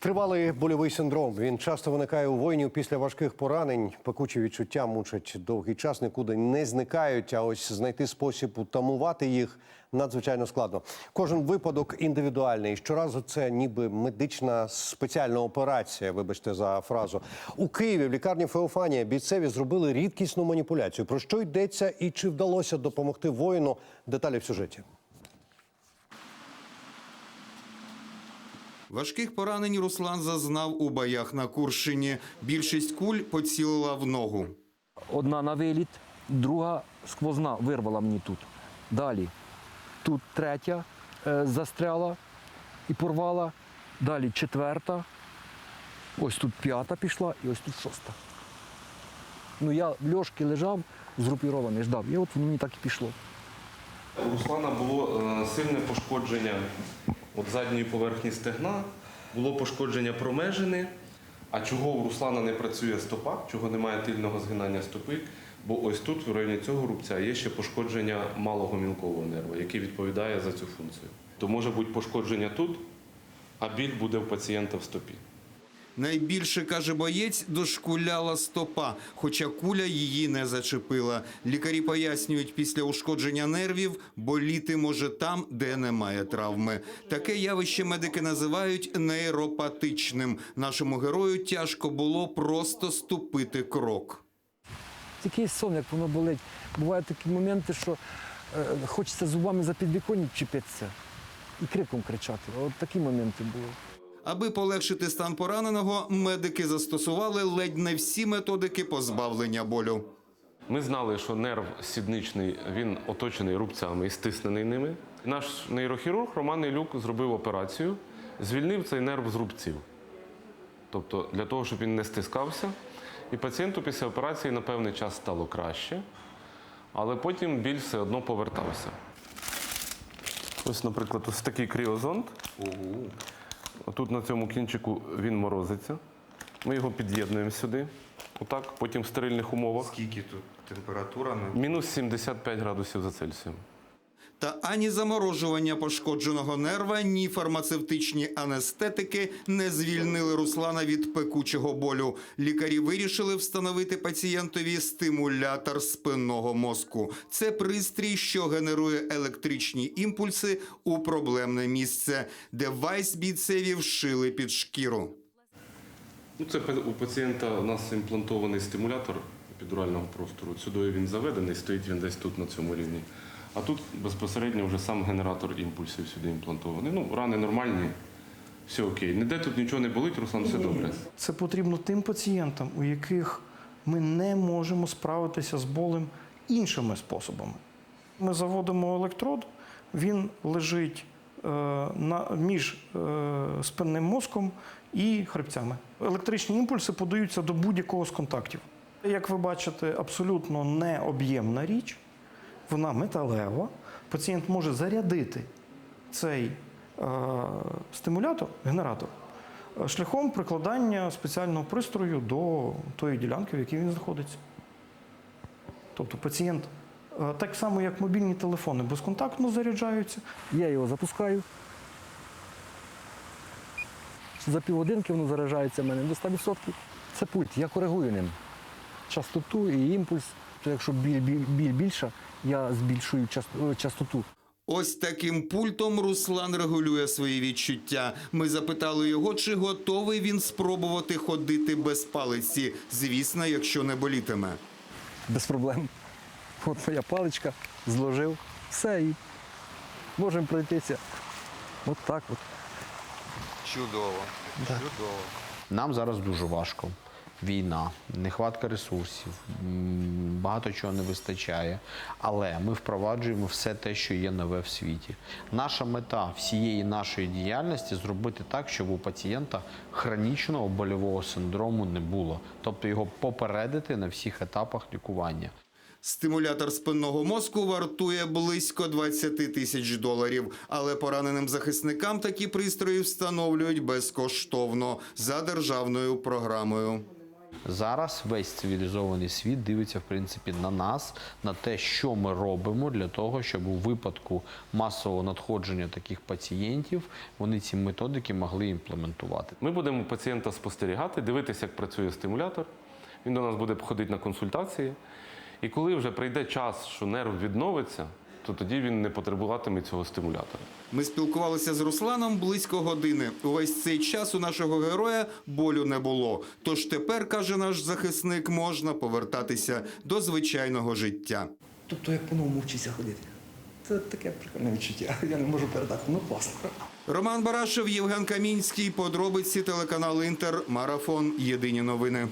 Тривалий больовий синдром. Він часто виникає у воїнів після важких поранень. Пекучі відчуття мучать довгий час, нікуди не зникають. А ось знайти спосіб утамувати їх надзвичайно складно. Кожен випадок індивідуальний. Щоразу це ніби медична спеціальна операція. Вибачте за фразу. У Києві в лікарні Феофанія бійцеві зробили рідкісну маніпуляцію. Про що йдеться і чи вдалося допомогти воїну? Деталі в сюжеті. Важких поранень Руслан зазнав у боях на Курщині. Більшість куль поцілила в ногу. Одна на виліт, друга сквозна вирвала мені тут. Далі. Тут третя е, застряла і порвала. Далі четверта. Ось тут п'ята пішла і ось тут шоста. Ну я в льошки лежав, згрупірований, ждав. І от мені так і пішло. У Руслана було е, сильне пошкодження от задньої поверхні стегна, було пошкодження промежини. А чого у Руслана не працює стопа, чого немає тильного згинання стопи? Бо ось тут, в районі цього рубця, є ще пошкодження малого мілкового нерва, який відповідає за цю функцію. То може бути пошкодження тут, а біль буде в пацієнта в стопі. Найбільше, каже боєць, дошкуляла стопа, хоча куля її не зачепила. Лікарі пояснюють, після ушкодження нервів боліти може там, де немає травми. Таке явище медики називають нейропатичним. Нашому герою тяжко було просто ступити крок. Такий сон, як воно болить. Бувають такі моменти, що е, хочеться зубами за підвіконня чіпитися і криком кричати. От такі моменти були. Аби полегшити стан пораненого, медики застосували ледь не всі методики позбавлення болю. Ми знали, що нерв сідничний він оточений рубцями і стиснений ними. Наш нейрохірург Роман Ілюк зробив операцію, звільнив цей нерв з рубців. Тобто для того, щоб він не стискався. І пацієнту після операції на певний час стало краще, але потім біль все одно повертався. Ось, наприклад, ось такий кріозонт. Тут на цьому кінчику він морозиться. Ми його під'єднуємо сюди. Отак, потім в стерильних умовах. Скільки тут температура? Мінус 75 градусів за Цельсієм. Та ані заморожування пошкодженого нерва, ні фармацевтичні анестетики не звільнили Руслана від пекучого болю. Лікарі вирішили встановити пацієнтові стимулятор спинного мозку. Це пристрій, що генерує електричні імпульси у проблемне місце. Девайс бійцеві вшили під шкіру. Ну, це у пацієнта у нас імплантований стимулятор епідурального простору. Сюди він заведений, стоїть він десь тут на цьому рівні. А тут безпосередньо вже сам генератор імпульсів сюди імплантований. Ну, рани нормальні, все окей. Ніде тут нічого не болить, Руслан, все добре. Це потрібно тим пацієнтам, у яких ми не можемо справитися з болем іншими способами. Ми заводимо електрод, він лежить е, на, між е, спинним мозком і хребцями. Електричні імпульси подаються до будь-якого з контактів. Як ви бачите, абсолютно необ'ємна річ, вона металева. Пацієнт може зарядити цей е, стимулятор, генератор, е, шляхом прикладання спеціального пристрою до тої ділянки, в якій він знаходиться. Тобто пацієнт, е, так само як мобільні телефони, безконтактно заряджаються. Я його запускаю. За півгодинки воно заряджається в мене до 100%. Це пульт, я коригую ним. Частоту і імпульс. То якщо біль, біль, біль більша, я збільшую е, частоту. Ось таким пультом Руслан регулює свої відчуття. Ми запитали його, чи готовий він спробувати ходити без палиці. Звісно, якщо не болітиме. Без проблем. От моя паличка, зложив, все і можемо пройтися. От так от. Чудово. Чудово. Нам зараз дуже важко. Війна, нехватка ресурсів, багато чого не вистачає. Але ми впроваджуємо все те, що є нове в світі. Наша мета всієї нашої діяльності зробити так, щоб у пацієнта хронічного больового синдрому не було, тобто його попередити на всіх етапах лікування. Стимулятор спинного мозку вартує близько 20 тисяч доларів, але пораненим захисникам такі пристрої встановлюють безкоштовно за державною програмою. Зараз весь цивілізований світ дивиться в принципі на нас, на те, що ми робимо для того, щоб у випадку масового надходження таких пацієнтів вони ці методики могли імплементувати. Ми будемо пацієнта спостерігати, дивитися, як працює стимулятор. Він до нас буде ходити на консультації. І коли вже прийде час, що нерв відновиться, то тоді він не потребуватиме цього стимулятора. Ми спілкувалися з Русланом близько години. Увесь цей час у нашого героя болю не було. Тож тепер, каже наш захисник, можна повертатися до звичайного життя. Тобто як по-новому вчиться ходити. Це таке прикольне відчуття. Я не можу передати. Ну класно. Роман Барашев, Євген Камінський. Подробиці телеканал Інтер. Марафон. Єдині новини.